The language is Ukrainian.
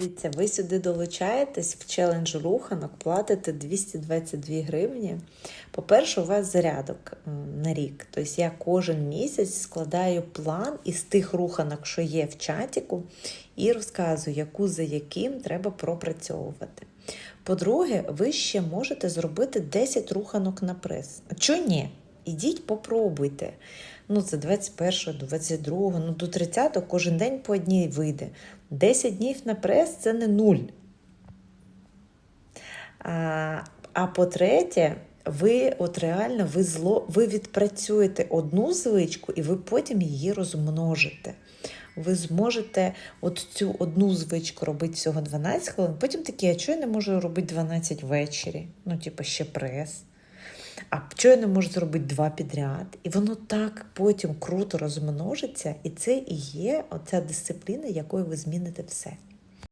Дивіться, ви сюди долучаєтесь в челендж руханок, платите 222 гривні. По-перше, у вас зарядок на рік. Тобто я кожен місяць складаю план із тих руханок, що є в чатіку, і розказую, яку за яким треба пропрацьовувати. По-друге, ви ще можете зробити 10 руханок на прес. А ні? Ідіть, попробуйте. Ну, це 21, 22, ну до 30 кожен день по одній вийде. 10 днів на прес це не нуль. А, а по-третє, ви от реально ви зло, ви відпрацюєте одну звичку і ви потім її розмножите. Ви зможете от цю одну звичку робити всього 12 хвилин, потім такі, а чого я не можу робити 12 ввечері? Ну, типу, ще прес. А не можу зробити два підряд? І воно так потім круто розмножиться, і це і є оця дисципліна, якою ви зміните все.